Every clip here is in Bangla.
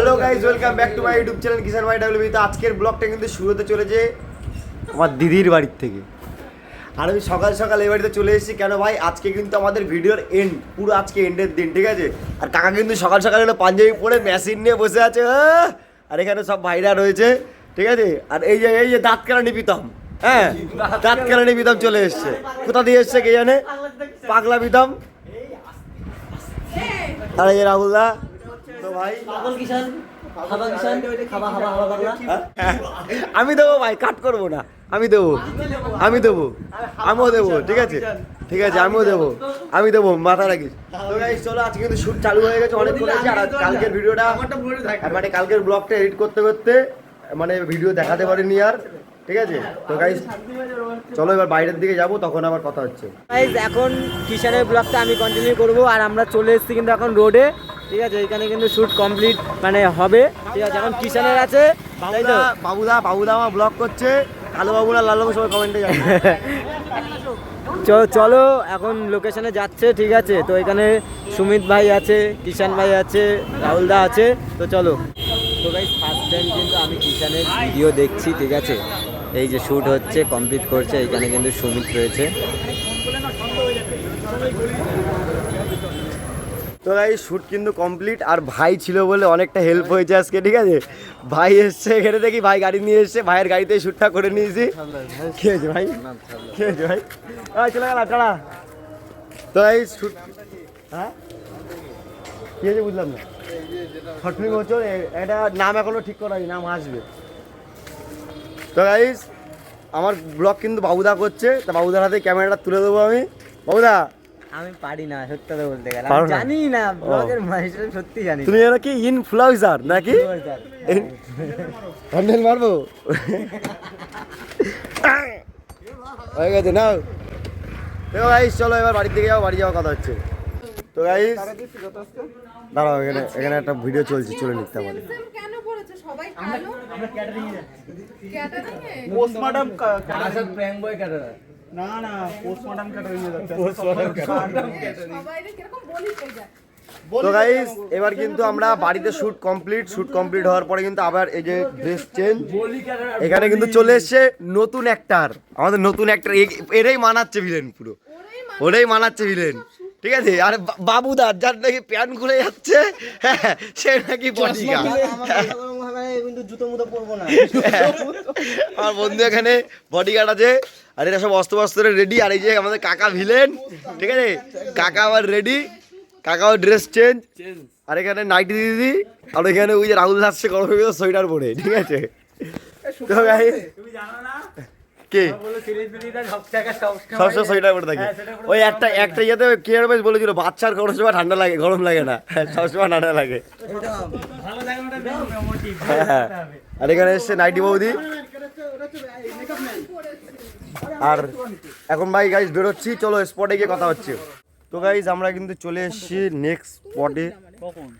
Hello guys welcome back to my YouTube channel Kishan my W তো আজকের ব্লগটা কিন্তু শুরু হতে চলেছে আমার দিদির বাড়ির থেকে। আর আমি সকাল সকাল এই বাড়িতে চলে এসেছি। কেন ভাই? আজকে কিন্তু আমাদের ভিডিওর এন্ড পুরো আজকে এন্ডের দিন, ঠিক আছে? আর কাকা কিন্তু সকাল সকাল হলো পাঞ্জাবি পরে মেশিন নিয়ে বসে আছে! আর এখানে সব ভাইরা রয়েছে, ঠিক আছে? আর এই যে এই যে দাঁত কেলানি পিতাম হ্যাঁ? দাঁত কেলানি পিতাম চলে এসছে। কোথা দিয়ে এসছে কে জানে? পাগলা পিতাম আর এই রাহুল দা তো ভাই পাগলা আমি দেবো ভাই কাট করব না আমি দেবো আমি দেবো আমিও দেবো ঠিক আছে ঠিক আছে আমিও দেবো আমি দেবো মাথা রাখিস। তো guys, চলো আজকে কিন্তু শুট চালু হয়ে গেছে অনেক করেছি আর কালকের ভিডিওটা মানে কালকের ব্লগটা এডিট করতে করতে মানে ভিডিও দেখাতে পারিনি আর ঠিক আছে? তো গাইস চলো এবার বাইরের দিকে যাব তখন আবার কথা হচ্ছে। গাইজ এখন কিষানের ব্লগটা আমি কন্টিনিউ করব আর আমরা চলে এসেছি কিন্তু এখন রোডে ঠিক আছে এখানে কিন্তু শুট কমপ্লিট মানে হবে। ঠিক আছে এখন কিষানের আছে। তাই তো? বাবুদা বাবুদা আমার ব্লগ করছে। কালো বাবুরা লাল বাবু সবাই কমেন্টে যাবে। চলো এখন লোকেশনে যাচ্ছে ঠিক আছে। তো এখানে সুমিত ভাই আছে কিষান ভাই আছে রাহুল দা আছে তো চলো। তো গাইজ ফার্স্ট টাইম কিন্তু আমি কিষানের ভিডিও দেখছি ঠিক আছে? এই যে শ্যুট হচ্ছে কমপ্লিট করছে এখানে কিন্তু সুমিত রয়েছে। তো ভাই শ্যুট কিন্তু কমপ্লিট আর ভাই ছিল বলে অনেকটা হেল্প হয়েছে আজকে, ঠিক আছে? ভাই এসছে এখানে দেখি, ভাই গাড়ি নিয়ে এসছে, ভাইয়ের গাড়িতে শ্যুটটা করে নিয়েছি। কি হয়েছে ভাই? কি হয়েছে ভাই? চলে গেল টাড়া তো এই শ্যুট হ্যাঁ? কি বুঝলাম না। ফিল্ম হচ্ছে এটা নাম এখনও ঠিক করা নাম আসবে। তো গাইস আমার ব্লগ কিন্তু বাবুদা করছে, তা বাবুদার হাতে ক্যামেরাটা তুলে দেবো আমি। বাবুদা আমি পারি না সত্যি কথা বলতে গেলে। আমি জানি না ব্লগের হিসেবে সত্যি জানি তুমি যেন কি ইনফ্লুয়েন্সার নাকি? হ্যান্ডেল মারবো? হয়ে গেছে নাও। দেখো গাইস চলো এবার বাড়ির দিকে যাও বাড়ি যাওয়ার কথা হচ্ছে। তো গাইস দাঁড়াও এখানে এখানে একটা ভিডিও চলছে চলে নিতে আমাদের সেম কেন করেছে? সবাই কালো? আমরা ক্যাটারিং এ ক্যাটারিং এ পোস্টমর্টম সবাই কীরকম বলি যায় তো গাইস এবার কিন্তু আমরা বাড়িতে শুট কমপ্লিট শুট কমপ্লিট হওয়ার পরে কিন্তু আবার এই যে ড্রেস চেঞ্জ এখানে কিন্তু চলে এসছে নতুন অ্যাক্টার আমাদের নতুন অ্যাক্টার এটাই মানাচ্ছে ভিলেন পুরো। ওরাই মানাচ্ছে। ভিলেন ঠিক আছে? আর বাবুদার যার নাকি প্যান খুলে যাচ্ছে হ্যাঁ, সে নাকি বডিগার্ড কিন্তু জুতো মুতো পরবো না। আমার বন্ধু এখানে বডিগার্ড আছে আর এটা সব অস্ত্র বস্ত্রে রেডি আর এই যে আমাদের কাকা ভিলেন ঠিক আছে? কাকা আবার রেডি কাকাও ড্রেস চেঞ্জ আর এখানে নাইটি দিদি আর এখানে ওই যে রাহুল আসছে গরমে ভিতর সোয়েটার পরে ঠিক আছে? তো guys, কে? সবসময় সোয়েটার পরে থাকে ওই একটা একটা ইয়েতে কেয়ার বেশ বলেছিল বাচ্চার কোনো সময় ঠান্ডা লাগে গরম লাগে না। সবসময় ঠান্ডা লাগে। হ্যাঁ। আর এখানে এসছে নাইটি বৌদি। আর এখন ভাই গাইজ বেরোচ্ছি চলো স্পটে গিয়ে কথা হচ্ছে। তো গাইজ আমরা কিন্তু চলে এসেছি নেক্সট স্পটে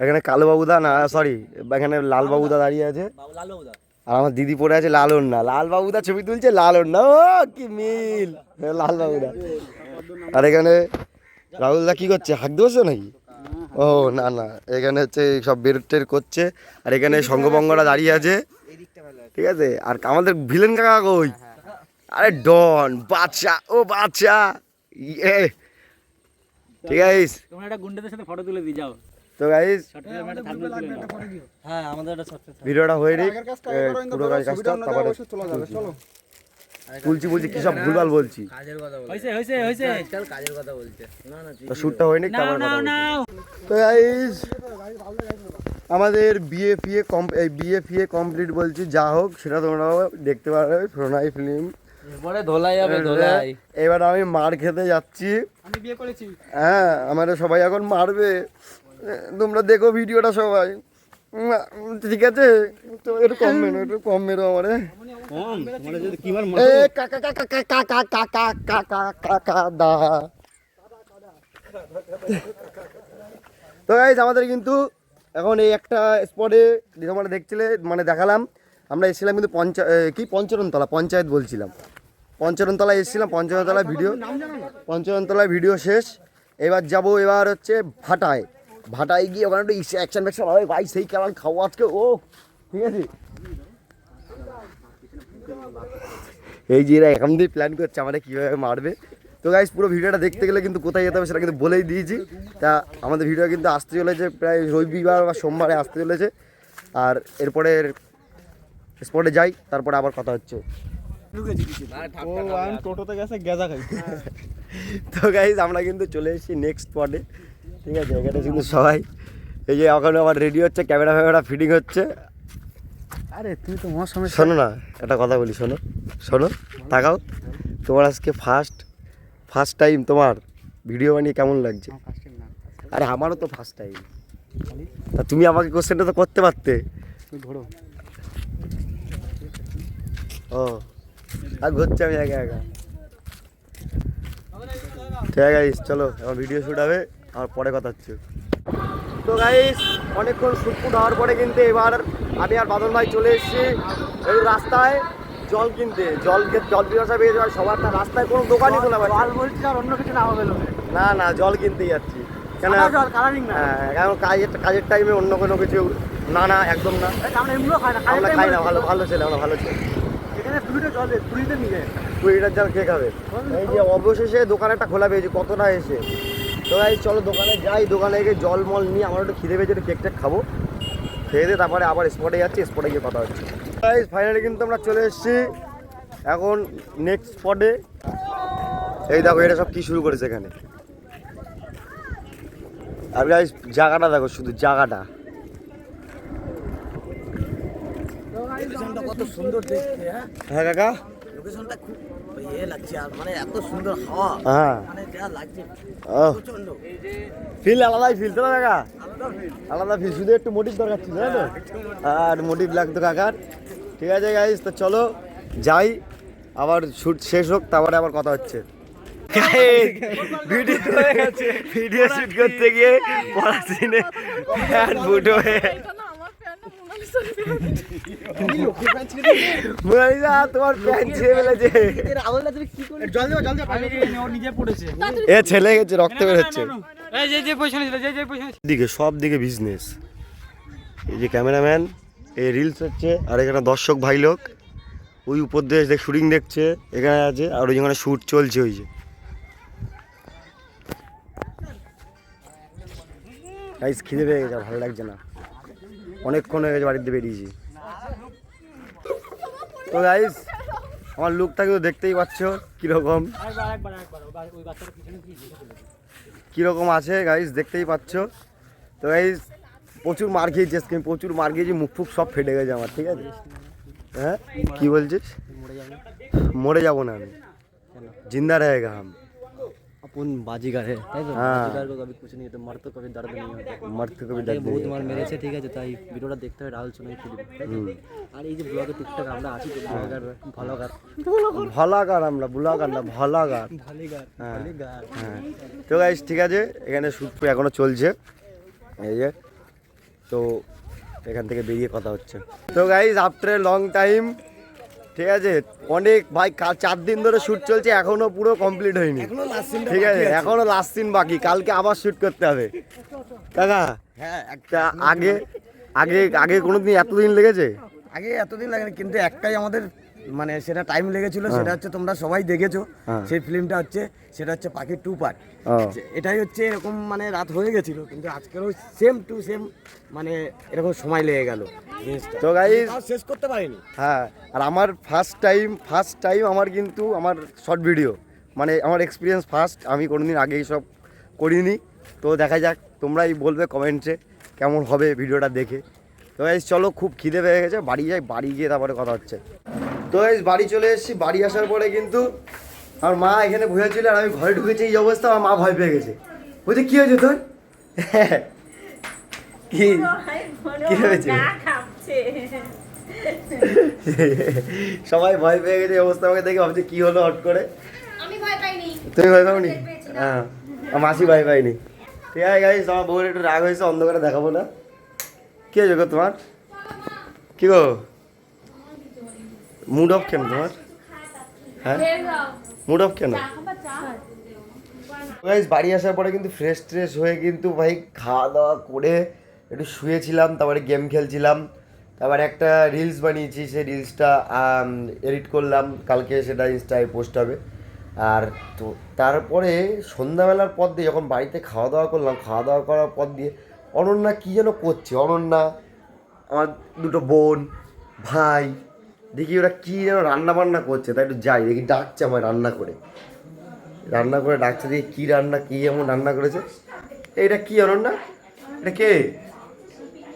এখানে কালো বাবুদা না সরি এখানে লাল বাবুদা দাঁড়িয়ে আছে। আর আমার দিদি পড়ে আছে লালন না। লাল বাবুদা ছবি তুলছে, লালন না। ও, কি মিল। লাল বাবুদা। আর এখানে রাহুলদা কি করছে? হাঁক দিবছো নাকি? ও, না না। এখানে হচ্ছে সব বের টের করছে। আর এখানে সঙ্গবঙ্গরা দাঁড়িয়ে আছে। ঠিক আছে? আর আমাদের ভিলেন কাকা কই? আরে ডন বাচ্চা ও বাচ্চা ইয়ে। ঠিক আছে? তোমরা একটা গুন্ডাদের সাথে ফটো তুলে দিয়ে যাও। তো গাইস হ্যাঁ আমাদের একটা ভিডিওটা হয়ে নি পুরো কাজ কাজটা তারপরে তুলছি বলছি কি সব ভুলভাল বলছি? বলছে। আজকাল কাজের কথা বলছে। না না তো হয়নি কথা বলছি। তো গাইস আমাদের বিএ ফিএ কম এই বিএ ফিএ কমপ্লিট বলছি যা হোক সেটা তোমরা দেখতে পারবে প্রণয় ফিল্ম ধোলাই। এবার আমি মার খেতে যাচ্ছি। আমি বিয়ে করেছি। হ্যাঁ আমাদের সবাই এখন মারবে। তোমরা দেখো ভিডিওটা সবাই ঠিক আছে তো একটু কম মেরো একটু কম মেরো আমারে মানে কাকা কাকা কাকা কাকা কাকা দা তো গাইজ আমাদের কিন্তু এখন এই একটা স্পটে তোমরা দেখছিলে মানে দেখালাম আমরা এসেছিলাম কিন্তু পঞ্চা কি পঞ্চরণতলা পঞ্চায়েত বলছিলাম পঞ্চরণতলায় এসেছিলাম পঞ্চরণতলায় ভিডিও পঞ্চরণতলায় ভিডিও শেষ এবার যাব এবার হচ্ছে ভাটায় ভাটায় গিয়ে ওখানে একটু অ্যাকশন ফ্যাকশন হবে ভাই সেই কেমন খাব আজকে ও ঠিক আছে? এই যে এরা এখন দিয়ে প্ল্যান করছে আমাদের কীভাবে মারবে। তো গাইজ পুরো ভিডিওটা দেখতে গেলে কিন্তু কোথায় যেতে হবে সেটা কিন্তু বলেই দিয়েছি। তা আমাদের ভিডিও কিন্তু আসতে চলেছে প্রায় রবিবার বা সোমবারে আসতে চলেছে। আর এরপরে স্পটে যাই তারপরে আবার কথা হচ্ছে। টোটোতে গেছে তো গাইজ আমরা কিন্তু চলে এসেছি নেক্সট স্পটে ঠিক আছে এখানে কিন্তু সবাই এই যে ওখানে আমার রেডি হচ্ছে ক্যামেরা ফ্যামেরা ফিটিং হচ্ছে। আরে তুই তো সময় শোনো না একটা কথা বলি শোনো শোনো তাকাও। তোমার আজকে ফার্স্ট ফার্স্ট টাইম তোমার ভিডিও বানিয়ে কেমন লাগছে? আরে আমারও তো ফার্স্ট টাইম তা তুমি আমাকে কোশ্চেনটা তো করতে পারতে। ধরো। ও আর ঘুরছে আমি একা একা। ঠিক আছে চলো আমার ভিডিও শ্যুট হবে। আমার পরে কথা হচ্ছে। তো গাইস অনেকক্ষণ শ্যুট হওয়ার পরে কিন্তু এবার আমি আর বাদল ভাই চলে এসেছি এই রাস্তায় জল কিনতে। জল জল পিপাসা পেয়ে যাওয়ার সবার না রাস্তায় কোনো দোকানই খোলা পাচ্ছে জল বলছি আর অন্য কিছু না হবে না না জল কিনতে যাচ্ছি। কেন জল, coloring না। হ্যাঁ কারণ কাজের কাজের টাইমে অন্য কোনো কিছু না না একদম না। আমরা খাই না। না ভালো ভালো ছেলে আমরা ভালো ছেলে। কুড়ি লিটার জল কে খাবে? এই যে অবশেষে দোকানে একটা খোলা পেয়েছি কতটা এসে? তো ভাই চলো দোকানে যাই দোকানে গিয়ে জল মল নিয়ে আমার একটু খিদে পেয়েছে একটু কেক টেক খাব। খেয়ে দিয়ে তারপরে আবার স্পটে যাচ্ছি স্পটে গিয়ে কথা হচ্ছে। ফাইনালি কিন্তু আমরা চলে এসেছি। এখন নেক্সট স্পটে এই দেখো এটা সব কি শুরু করেছে এখানে। আর গাইস জায়গাটা দেখো শুধু জায়গাটা। কত সুন্দর দেখতে হ্যাঁ? হ্যাঁ কাকা? লোকেশনটা খুব ইয়ে লাগছে আর মানে এত সুন্দর হাওয়া। হ্যাঁ। মানে যা লাগছে। ও। প্রচণ্ড ফিল আলাদাই ফিল তো না কাকা? আলাদা ফিল। শুধু একটু মোটিভ দরকার ছিল তাই আর মোটিভ লাগতো কাকার। ঠিক আছে গাইস তো চলো যাই। আবার শুট শেষ হোক তারপরে আবার কথা হচ্ছে। ভিডিও ভিডিও শুট করতে গিয়ে পড়াশিনে প্যান্ট ফুটো হয়ে এটা না আমার প্যান্ট মোনালিসার মোনালিসা এ ছেলে গেছে, রক্ত বেরোচ্ছে সব দিকে বিজনেস এই যে ক্যামেরাম্যান এই রিলস হচ্ছে, আর এখানে দর্শক ভাই লোক। ওই উপর দিয়ে শুটিং দেখছে, এখানে আছে, আর ওই যেখানে শ্যুট চলছে ওই যে। গাইস খিদে পেয়ে গেছে ভালো লাগছে না। অনেকক্ষণ হয়ে গেছে বাড়িতে বেরিয়েছি। তো গাইস আমার লুকটা তো দেখতেই পাচ্ছ, কীরকম। কীরকম আছে গাইস দেখতেই পাচ্ছ। তো গাইস প্রচুর মার খেয়েছিস আজকে প্রচুর মার খেয়েছি, মুখ ফুক সব ফেটে গেছে আমার, ঠিক আছে? হ্যাঁ? কি বলছিস? মরে যাব না আমি। জিন্দা রয়েগা হাম अपन বাজিগার है তাই তো হ্যাঁ। বাজিগার को कभी कुछ नहीं होता मर तो कभी दर्द नहीं होता मरते कभी এই दर्द বহুত नहीं মার মেরেছে ঠিক আছে তাই ভিডিওটা দেখতে হয় রাহুল চুনাই ফিল্ম আর এই যে ব্লগে টুকটাক আমরা আছি তো ব্লগার ভ্লগার ভলাগার আমরা বুলাগার না ভলাগার ভালিগার হ্যাঁ। ভালিগার হ্যাঁ তো গাইস ঠিক আছে এখানে শ্যুট এখনো চলছে এই যে তো এখান থেকে বেরিয়ে কথা হচ্ছে তো guys after a long time ঠিক আছে? অনেক ভাই চার দিন ধরে শ্যুট চলছে এখনও পুরো কমপ্লিট হয়নি। ঠিক আছে? এখনও লাস্ট সিন বাকি। কালকে আবার শ্যুট করতে হবে। কাকা হ্যাঁ একটা আগে আগে আগে কোনোদিন এতদিন লেগেছে? আগে এতদিন লাগেনি কিন্তু একটাই আমাদের মানে সেটা টাইম লেগেছিল সেটা হচ্ছে তোমরা সবাই দেখেছ। হ্যাঁ। সেই ফিল্মটা হচ্ছে সেটা হচ্ছে পাখির টু পার্ট এটাই হচ্ছে এরকম মানে রাত হয়ে গেছিল কিন্তু আজকেরও সেম টু সেম মানে এরকম সময় লেগে গেল। তো গাইস শেষ করতে পারিনি। হ্যাঁ আর আমার ফার্স্ট টাইম ফার্স্ট টাইম আমার কিন্তু আমার শর্ট ভিডিও মানে আমার এক্সপিরিয়েন্স ফার্স্ট আমি কোনোদিন আগে সব করিনি। তো দেখা যাক তোমরাই বলবে কমেন্টসে কেমন হবে ভিডিওটা দেখে। তো গাইজ চলো খুব খিদে পেয়ে গেছে বাড়ি যাই বাড়ি গিয়ে তারপরে কথা হচ্ছে। তো গাইজ বাড়ি চলে এসেছি বাড়ি আসার পরে কিন্তু আমার মা এখানে বসেছিল আর আমি ঘরে ঢুকেছি এই অবস্থা আমার মা ভয় পেয়ে গেছে। বলছে কী হয়েছে তোর? কি কি হয়েছে? সবাই ভয় পেয়ে গেছে এই অবস্থা আমাকে দেখে ভাবছে কি হলো হট করে? আমি ভয় পাইনি। তুমি ভয় পাওনি? হ্যাঁ। মাসি ভয় পাইনি ঠিক আছে গাইস আমার বউয়ের একটু রাগ হয়েছে অন্ধকারে দেখাবো না। কি হয়েছে গো তোমার? কি গো? মুড অফ কেন তোমার? হ্যাঁ? মুড অফ কেন? বাড়ি আসার পরে কিন্তু ফ্রেশ ট্রেশ হয়ে কিন্তু ভাই খাওয়া দাওয়া করে একটু শুয়েছিলাম, তারপরে গেম খেলছিলাম। তারপরে একটা রিলস বানিয়েছি, সেই রিলসটা এডিট করলাম। কালকে সেটা ইনস্টায় পোস্ট হবে। আর তো তারপরে সন্ধ্যাবেলার পর দিয়ে যখন বাড়িতে খাওয়া দাওয়া করলাম, খাওয়া দাওয়া করার পর দিয়ে অনন্যা কী যেন করছে? অনন্যা, আমার দুটো বোন, ভাই দেখি ওরা কী যেন রান্না বান্না করছে তাই একটু যাই দেখি ডাকছে আমায় রান্না করে। রান্না করে ডাকছে দিয়ে কী রান্না কী এমন রান্না করেছে। এইটা কি অনন্যা? এটা কে?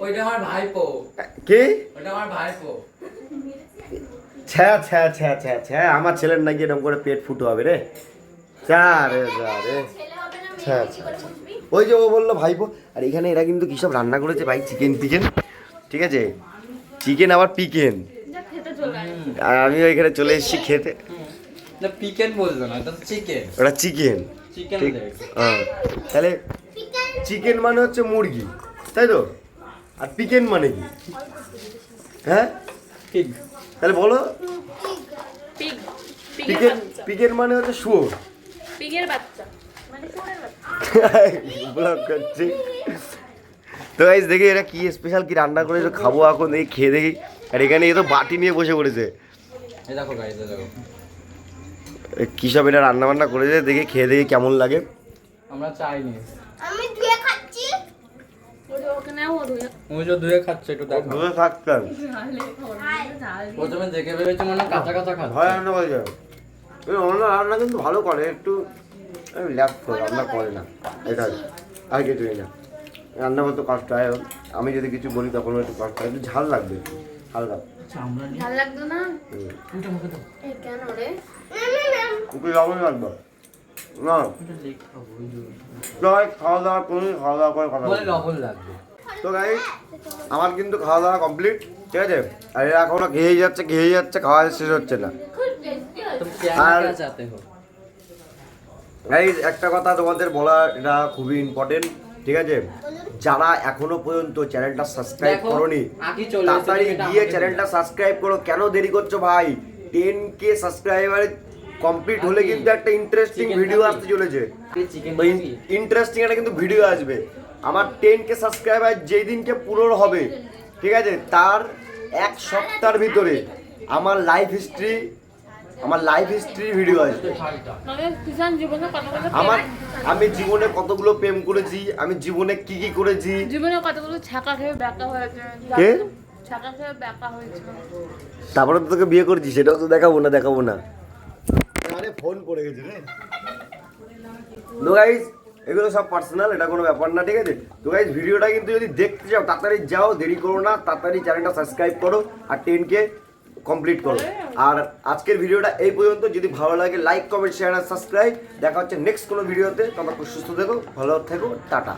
ওইটা আমার ভাইপো। কে? ওইটা আমার ভাইপো। ছ্যা ছ্যা ছ্যা ছ্যা ছ্যা আমার ছেলের নাকি এরকম করে পেট ফুটো হবে রে। চা রে যা রে। ছ্যা ছ্যা। ওই যে ও বলল ভাইপো আর এখানে এরা কিন্তু কী সব রান্না করেছে ভাই চিকেন টিকেন? ঠিক আছে? চিকেন আবার পিকেন। আর আমি ওইখানে চলে এসেছি খেতে। না পিকেন বলতো না এটা চিকেন ওটা চিকেন চিকেন হ্যাঁ তাহলে চিকেন মানে হচ্ছে মুরগি তাই তো? আর পিকেন মানে কি? হ্যাঁ? ঠিক তাহলে বলো। পিকেন পিকেন মানে হচ্ছে শুয়োর। পিগের বাচ্চা। মানে ব্লগ করছি। তো গাইজ দেখি এরা কি স্পেশাল কি রান্না করেছে খাব এখন দেখি খেয়ে দেখি। আর এখানে এ তো বাটি নিয়ে বসে পড়েছে। এই দেখো গাইস দেখো। এ সব এটা রান্না বান্না করেছে দেখি খেয়ে দেখি কেমন লাগে। আমরা চাইনি আমি ধুয়ে খাচ্ছি। ওই যে ও ধুয়ে খাচ্ছে একটু দেখো প্রথমে দেখে ভেবেছে মনে কাঁচা কাঁচা খাচ্ছে। ভয় রান্না করে অন্য রান্না কিন্তু ভালো করে একটু ল্যাপ করে রান্না করে না। এটা আর কিছুই না রান্না করতে কষ্ট হয় আমি যদি কিছু বলি তখন একটু কষ্ট হয় একটু ঝাল লাগবে হালকা। না? খাওয়া দাওয়া খাওয়া কথা তো আমার কিন্তু খাওয়া দাওয়া কমপ্লিট ঠিক আছে? আর এরা এখনও ঘেয়ে যাচ্ছে ঘেয়ে যাচ্ছে খাওয়া শেষ হচ্ছে না। একটা কথা তোমাদের বলা এটা খুবই ইম্পর্টেন্ট ঠিক আছে? যারা এখনও পর্যন্ত চ্যানেলটা সাবস্ক্রাইব করোনি তাড়াতাড়ি গিয়ে চ্যানেলটা সাবস্ক্রাইব করো। কেন দেরি করছ ভাই? টেন কে সাবস্ক্রাইবার কমপ্লিট হলে কিন্তু একটা ইন্টারেস্টিং ভিডিও আসতে চলেছে। ইন্টারেস্টিং একটা কিন্তু ভিডিও আসবে। আমার টেন কে সাবস্ক্রাইবার যেই দিনকে পূরণ হবে ঠিক আছে? তার এক সপ্তাহের ভিতরে আমার লাইফ হিস্ট্রি আমার লাইফ হিস্ট্রি ভিডিও আসবে কতগুলো আমার আমি জীবনে কতগুলো প্রেম করেছি আমি জীবনে কি কি করেছি? জীবনে কতগুলো ছাকা খেয়ে ব্যাকা হয়েছে? কে? ছাকা খেয়ে ব্যাকা হয়েছিল তারপরে তো তোকে বিয়ে করেছি সেটাও তো দেখাবো না দেখাবো না। আরে ফোন পড়ে গেছে রে। তো গাইস এগুলো সব পার্সোনাল এটা কোনো ব্যাপার না ঠিক আছে? তো গাইস ভিডিওটা কিন্তু যদি দেখতে চাও তাড়াতাড়ি যাও দেরি করো না তাড়াতাড়ি চ্যানেলটা সাবস্ক্রাইব করো আর টেন কে কমপ্লিট করো। আর আজকের ভিডিওটা এই পর্যন্ত। যদি ভালো লাগে লাইক কমেন্ট শেয়ার আর সাবস্ক্রাইব দেখা হচ্ছে নেক্সট কোনো ভিডিওতে। তোমরা খুব সুস্থ থেকো ভালো থেকো টাটা।